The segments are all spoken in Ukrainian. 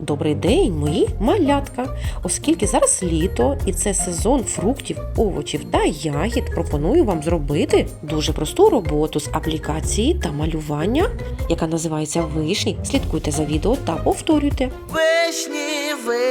Добрий день, мої малятка! Оскільки зараз літо і це сезон фруктів, овочів та ягід, пропоную вам зробити дуже просту роботу з аплікації та малювання, яка називається вишні. Слідкуйте за відео та повторюйте. Вишні,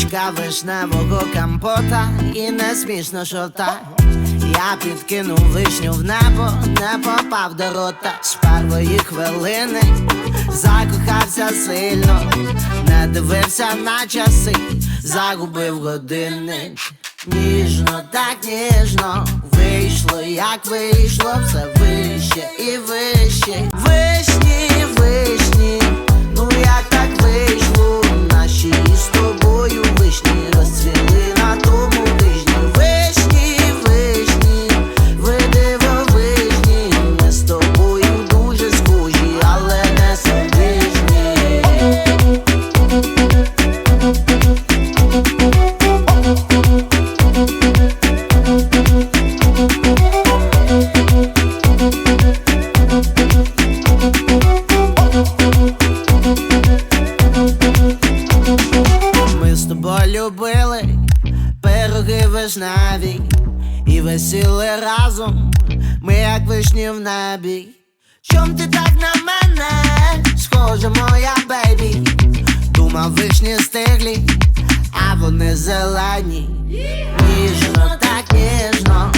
Паночка вишневого компота і не смішно шота. Я підкинув вишню в небо, не попав до рота з першої хвилини, закохався сильно, не дивився на часи, загубив годинник. Ніжно, так ніжно вийшло, як вийшло, все вище і вище. Вишні, вишні, з тобою любили пироги вишневі і весіли разом, ми як вишні в небі. Чом ти так на мене, схожа моя бейбі? Думав вишні стиглі, а вони зелені. Ніжно, так ніжно